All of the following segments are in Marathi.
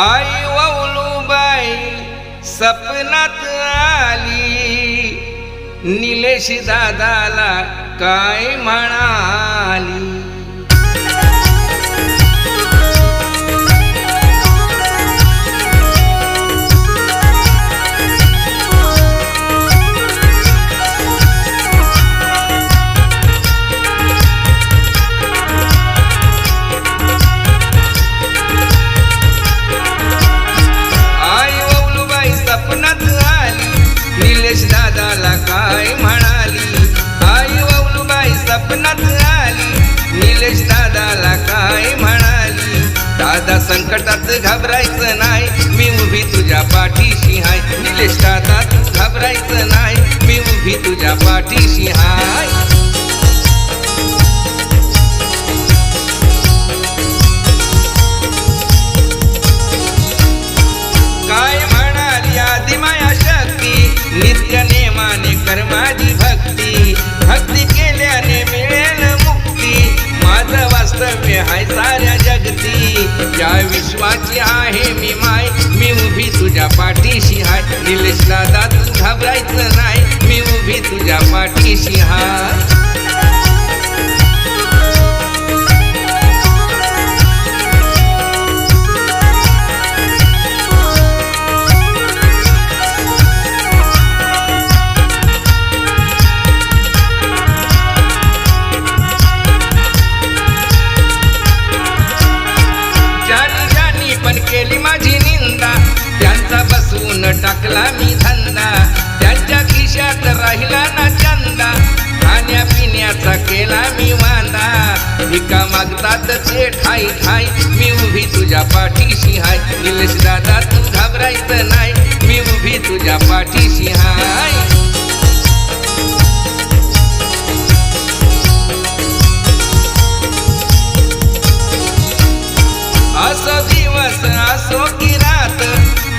आई वौलूबाई सपनात आली. निलेश दादाला काय म्हणा संकटात घाबरायचं नाही. मी उभी तुझ्या पाठीशी हाय निलेश घाबरायचं साऱ्या जगती. या विश्वाची आहे मी माय. मी उभी तुझ्या पाठीशी हाय. निलेश दादा तू घाबरायचं नाही. मी उभी तुझ्या पाठीशी हाय. हाय हाय मी उभी तुझ्या पाठीशी हाय. निलेश दादा तू घाबरायचं नाही. मी उभी तुझ्या पाठीशी हाय. असो दिवस असो की रात.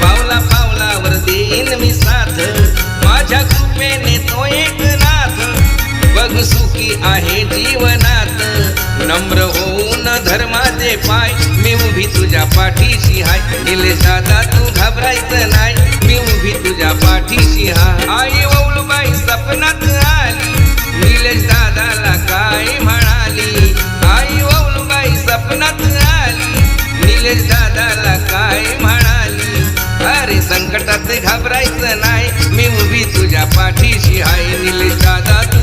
पावला पावलावर देईन मी साथ. माझ्या कृपेने तो एक नाथ. बघ सुखी आहे जीवनात. नम्र होऊन धर्माचे पाय. मी उभी तुझ्या पाठीशी हाय. निलेश दादा तू घाबरायचं नाही. मी उभी तुझ्या पाठीशी हाय. आई वौलूबाई सपनात आली. निलेश दादाला काय म्हणाली? आई वौलूबाई सपनात आली. निलेश दादाला काय म्हणाली? अरे संकटात घाबरायचं नाही. मी उभी तुझ्या पाठीशी हाय. निलेश दादा तू